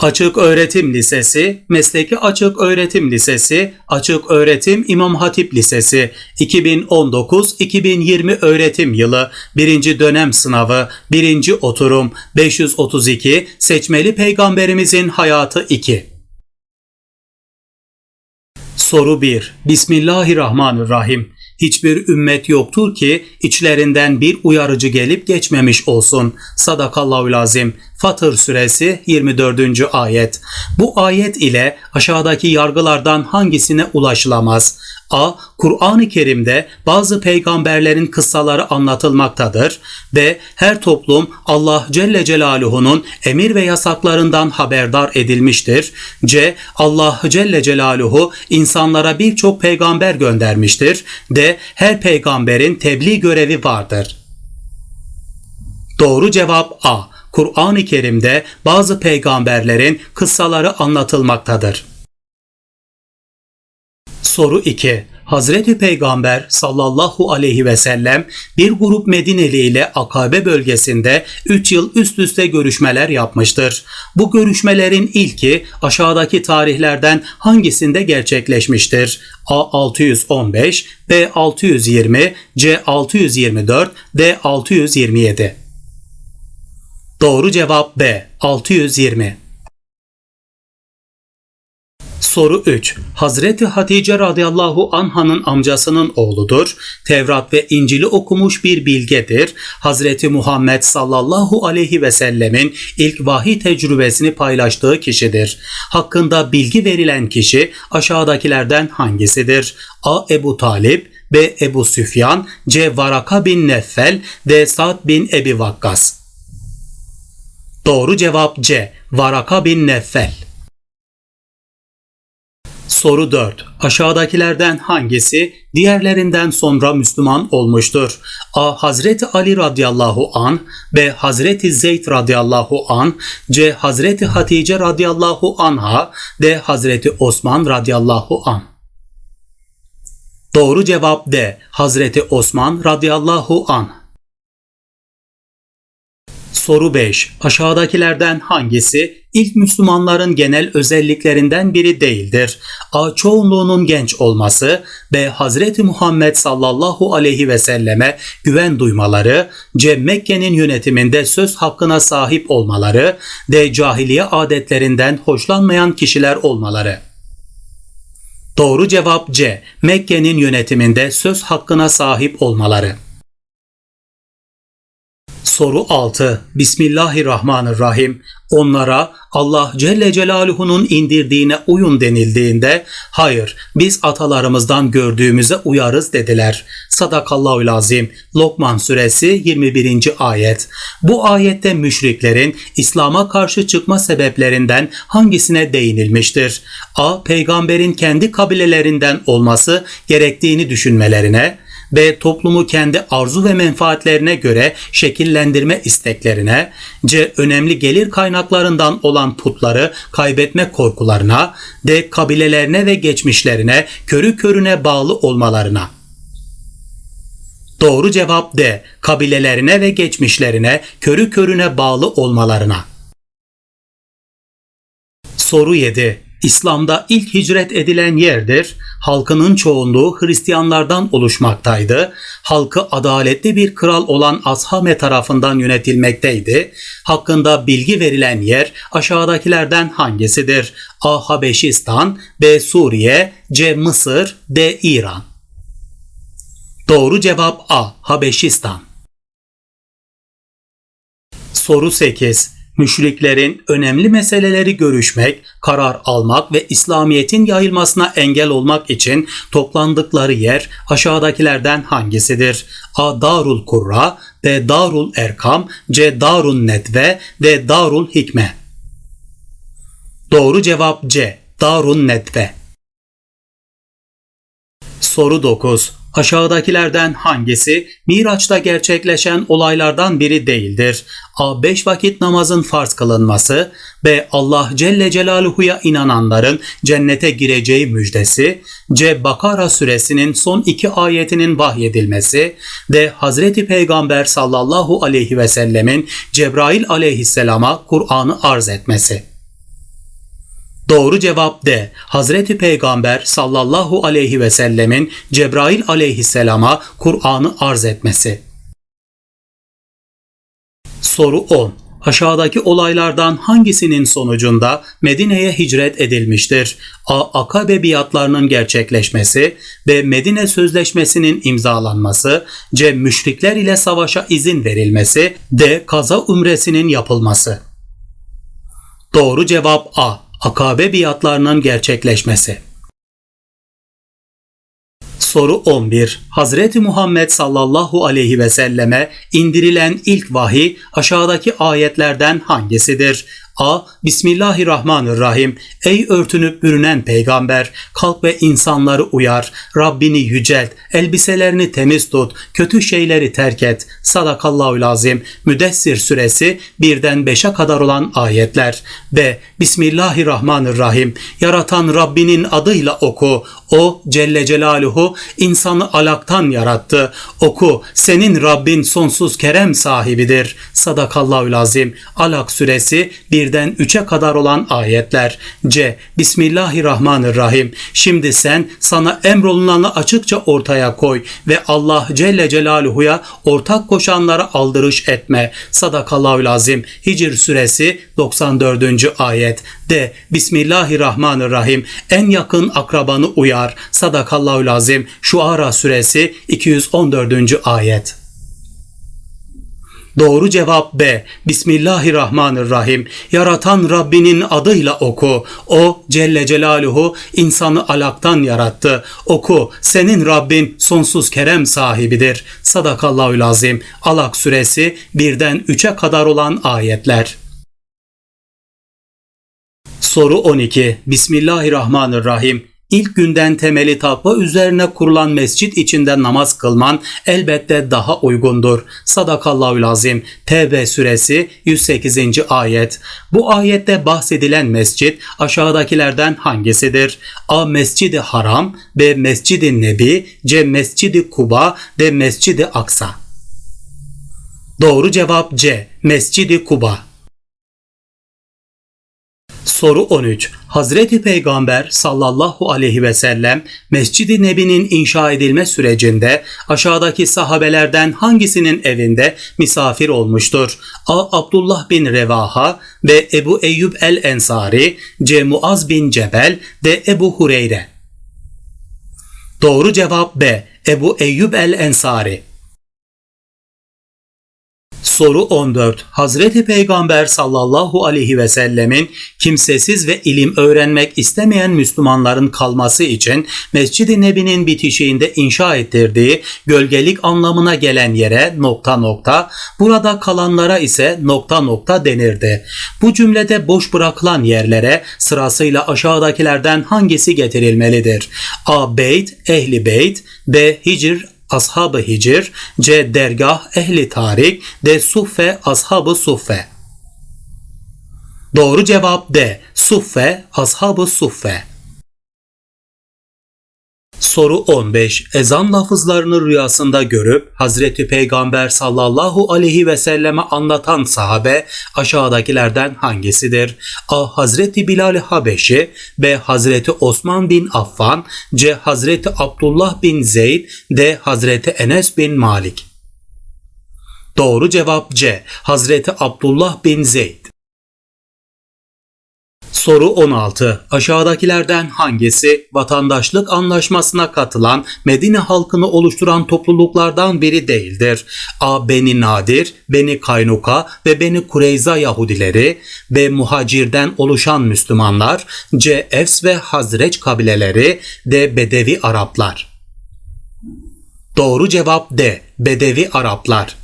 Açık Öğretim Lisesi, Mesleki Açık Öğretim Lisesi, Açık Öğretim İmam Hatip Lisesi 2019-2020 öğretim yılı 1. dönem sınavı 1. oturum 532 Seçmeli Peygamberimizin Hayatı 2 Soru 1. Bismillahirrahmanirrahim. Hiçbir ümmet yoktur ki içlerinden bir uyarıcı gelip geçmemiş olsun. Sadakallahu lazim. Fatır suresi 24. ayet. Bu ayet ile aşağıdaki yargılardan hangisine ulaşılamaz? A. Kur'an-ı Kerim'de bazı peygamberlerin kıssaları anlatılmaktadır. B. Her toplum Allah Celle Celaluhu'nun emir ve yasaklarından haberdar edilmiştir. C. Allah Celle Celaluhu insanlara birçok peygamber göndermiştir. D. Her peygamberin tebliğ görevi vardır. Doğru cevap A. Kur'an-ı Kerim'de bazı peygamberlerin kıssaları anlatılmaktadır. Soru 2. Hazreti Peygamber sallallahu aleyhi ve sellem bir grup Medineli ile Akabe bölgesinde 3 yıl üst üste görüşmeler yapmıştır. Bu görüşmelerin ilki aşağıdaki tarihlerden hangisinde gerçekleşmiştir? A 615, B 620, C 624, D 627. Doğru cevap B 620. Soru 3. Hazreti Hatice radıyallahu anhanın amcasının oğludur. Tevrat ve İncil'i okumuş bir bilgedir. Hazreti Muhammed sallallahu aleyhi ve sellemin ilk vahiy tecrübesini paylaştığı kişidir. Hakkında bilgi verilen kişi aşağıdakilerden hangisidir? A. Ebu Talip, B. Ebu Süfyan, C. Varaka bin Neffel, D. Sa'd bin Ebi Vakkas. Doğru cevap C. Varaka bin Neffel. Soru 4. Aşağıdakilerden hangisi diğerlerinden sonra Müslüman olmuştur? A. Hazreti Ali radıyallahu an, B. Hazreti Zeyd radıyallahu an, C. Hazreti Hatice radıyallahu anha, D. Hazreti Osman radıyallahu an. Doğru cevap D. Hazreti Osman radıyallahu an. Soru 5. Aşağıdakilerden hangisi ilk Müslümanların genel özelliklerinden biri değildir? A. Çoğunluğunun genç olması, B. Hazreti Muhammed sallallahu aleyhi ve selleme güven duymaları, C. Mekke'nin yönetiminde söz hakkına sahip olmaları, D. Cahiliye adetlerinden hoşlanmayan kişiler olmaları. Doğru cevap C. Mekke'nin yönetiminde söz hakkına sahip olmaları. Soru 6. Bismillahirrahmanirrahim. Onlara Allah Celle Celaluhu'nun indirdiğine uyun denildiğinde hayır biz atalarımızdan gördüğümüze uyarız dediler. Sadakallahu lazim. Lokman suresi 21. ayet. Bu ayette müşriklerin İslam'a karşı çıkma sebeplerinden hangisine değinilmiştir? A. Peygamberin kendi kabilelerinden olması gerektiğini düşünmelerine, B. Toplumu kendi arzu ve menfaatlerine göre şekillendirme isteklerine, C. Önemli gelir kaynaklarından olan putları kaybetme korkularına, D. Kabilelerine ve geçmişlerine körü körüne bağlı olmalarına. Doğru cevap D. Kabilelerine ve geçmişlerine körü körüne bağlı olmalarına. Soru 7. İslam'da ilk hicret edilen yerdir. Halkının çoğunluğu Hristiyanlardan oluşmaktaydı. Halkı adaletli bir kral olan Ashame tarafından yönetilmekteydi. Hakkında bilgi verilen yer aşağıdakilerden hangisidir? A. Habeşistan, B. Suriye, C. Mısır, D. İran. Doğru cevap A. Habeşistan. Soru 8 müşriklerin önemli meseleleri görüşmek, karar almak ve İslamiyet'in yayılmasına engel olmak için toplandıkları yer aşağıdakilerden hangisidir? A. Darul Kurra, B. Darul Erkam, C. Darul Nedve, D. Darul Hikme. Doğru cevap C. Darul Nedve. Soru 9. Aşağıdakilerden hangisi Miraç'ta gerçekleşen olaylardan biri değildir? A. Beş vakit namazın farz kılınması B. Allah Celle Celaluhu'ya inananların cennete gireceği müjdesi C. Bakara suresinin son iki ayetinin vahyedilmesi D. Hazreti Peygamber sallallahu aleyhi ve sellemin Cebrail aleyhisselama Kur'an'ı arz etmesi Doğru cevap D. Hazreti Peygamber sallallahu aleyhi ve sellemin Cebrail aleyhisselama Kur'an'ı arz etmesi. Soru 10. Aşağıdaki olaylardan hangisinin sonucunda Medine'ye hicret edilmiştir? A. Akabe biatlarının gerçekleşmesi B. Medine Sözleşmesi'nin imzalanması C. Müşrikler ile savaşa izin verilmesi D. Kaza umresinin yapılması Doğru cevap A. Akabe biatlarının gerçekleşmesi. Soru 11. Hazreti Muhammed sallallahu aleyhi ve selleme indirilen ilk vahiy aşağıdaki ayetlerden hangisidir? A. Bismillahirrahmanirrahim. Ey örtünüp bürünen peygamber, kalk ve insanları uyar. Rabbini yücelt, elbiselerini temiz tut, kötü şeyleri terk et. Sadakallahu lazim. Müdessir suresi birden beşe kadar olan ayetler. B. Bismillahirrahmanirrahim. Yaratan Rabbinin adıyla oku. O Celle Celaluhu insanı alaktan yarattı. Oku. Senin Rabbin sonsuz kerem sahibidir. Sadakallahu lazim. Alak suresi birden üçe kadar olan ayetler. C. Bismillahirrahmanirrahim. Şimdi sen sana emrolunanı açıkça ortaya koy ve Allah Celle Celaluhu'ya ortak koşanlara aldırış etme. Sadakallahu lazim. Hicr suresi 94. ayet. D. Bismillahirrahmanirrahim. En yakın akrabanı uyar. Sadakallahu lazim. Şuara suresi 214. ayet. Doğru cevap B. Bismillahirrahmanirrahim. Yaratan Rabbinin adıyla oku. O Celle Celaluhu insanı alaktan yarattı. Oku. Senin Rabbin sonsuz kerem sahibidir. Sadakallahu lazim. Alak suresi birden 3'e kadar olan ayetler. Soru 12. Bismillahirrahmanirrahim. İlk günden temeli takva üzerine kurulan mescit içinde namaz kılman elbette daha uygundur. Sadakallahu lazim. Tevbe suresi 108. ayet. Bu ayette bahsedilen mescit aşağıdakilerden hangisidir? A. Mescidi Haram B. Mescidi Nebi C. Mescidi Kuba D. Mescidi Aksa Doğru cevap C. Mescidi Kuba Soru 13. Hazreti Peygamber sallallahu aleyhi ve sellem Mescid-i Nebi'nin inşa edilme sürecinde aşağıdaki sahabelerden hangisinin evinde misafir olmuştur? A. Abdullah bin Revaha B. Ebu Eyyub el-Ensari C. Muaz bin Cebel D. Ebu Hureyre Doğru cevap B. Ebu Eyyub el-Ensari Soru 14. Hazreti Peygamber sallallahu aleyhi ve sellemin kimsesiz ve ilim öğrenmek istemeyen Müslümanların kalması için Mescid-i Nebi'nin bitişiğinde inşa ettirdiği gölgelik anlamına gelen yere nokta nokta, burada kalanlara ise nokta nokta denirdi. Bu cümlede boş bırakılan yerlere sırasıyla aşağıdakilerden hangisi getirilmelidir? A. Beyt, Ehli Beyt, B. Hicr, Ashab-ı Hicr, C. Dergah Ehli Tarik, D. Suffe Ashab-ı Suffe. Doğru cevap D. Suffe Ashab-ı Suffe. Soru 15. Ezan lafızlarını rüyasında görüp Hazreti Peygamber sallallahu aleyhi ve selleme anlatan sahabe aşağıdakilerden hangisidir? A. Hazreti Bilal Habeşi B. Hazreti Osman bin Affan C. Hazreti Abdullah bin Zeyd D. Hazreti Enes bin Malik Doğru cevap C. Hazreti Abdullah bin Zeyd Soru 16. Aşağıdakilerden hangisi vatandaşlık anlaşmasına katılan Medine halkını oluşturan topluluklardan biri değildir? A. Beni Nadir, Beni Kaynuka ve Beni Kureyza Yahudileri, B. Muhacirden oluşan Müslümanlar, C. Efs ve Hazreç kabileleri, D. Bedevi Araplar. Doğru cevap D. Bedevi Araplar.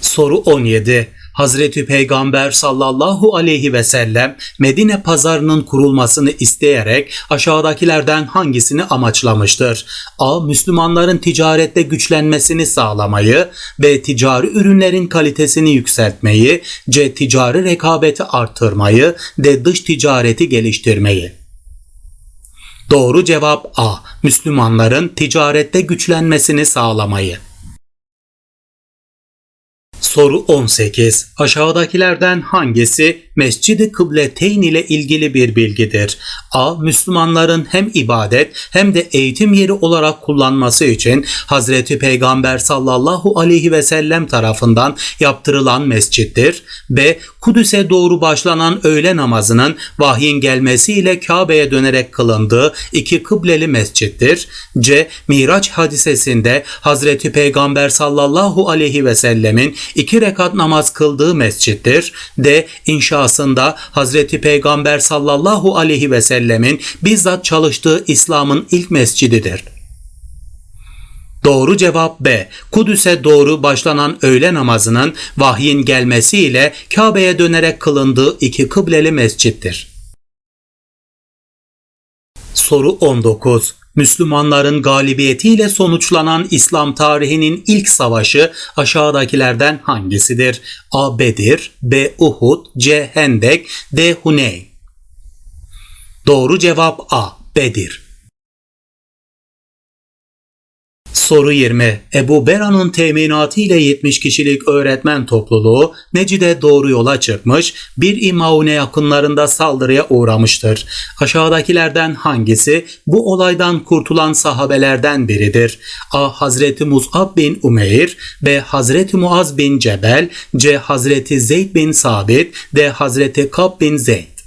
Soru 17. Hazreti Peygamber sallallahu aleyhi ve sellem Medine pazarının kurulmasını isteyerek aşağıdakilerden hangisini amaçlamıştır? A. Müslümanların ticarette güçlenmesini sağlamayı, B. Ticari ürünlerin kalitesini yükseltmeyi, C. Ticari rekabeti artırmayı, D. Dış ticareti geliştirmeyi. Doğru cevap A. Müslümanların ticarette güçlenmesini sağlamayı. Soru 18. Aşağıdakilerden hangisi Mescid-i Kıbleteyn ile ilgili bir bilgidir? A. Müslümanların hem ibadet hem de eğitim yeri olarak kullanması için Hazreti Peygamber sallallahu aleyhi ve sellem tarafından yaptırılan mescittir. B. Kudüs'e doğru başlanan öğle namazının vahyin gelmesiyle Kabe'ye dönerek kılındığı iki kıbleli mescittir. C. Miraç hadisesinde Hazreti Peygamber sallallahu aleyhi ve sellemin iki rekat namaz kıldığı mescittir. D. İnşasında Hazreti Peygamber sallallahu aleyhi ve sellemin bizzat çalıştığı İslam'ın ilk mescididir. Doğru cevap B. Kudüs'e doğru başlanan öğle namazının vahyin gelmesiyle Kabe'ye dönerek kılındığı iki kıbleli mescittir. Soru 19. Müslümanların galibiyetiyle sonuçlanan İslam tarihinin ilk savaşı aşağıdakilerden hangisidir? A. Bedir, B. Uhud, C. Hendek, D. Huneyn. Doğru cevap A. Bedir. Soru 20. Ebu Bera'nın teminatı ile 70 kişilik öğretmen topluluğu Necid'e doğru yola çıkmış, bir İmaune yakınlarında saldırıya uğramıştır. Aşağıdakilerden hangisi bu olaydan kurtulan sahabelerden biridir? A. Hazreti Mus'ab bin Umeyr, B. Hazreti Muaz bin Cebel, C. Hazreti Zeyd bin Sabit, D. Hazreti Kab bin Zeyd.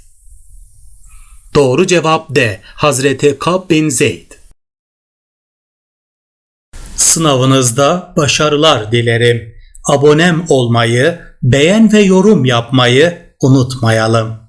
Doğru cevap D. Hazreti Kab bin Zeyd. Sınavınızda başarılar dilerim. Abonem olmayı, beğen ve yorum yapmayı unutmayalım.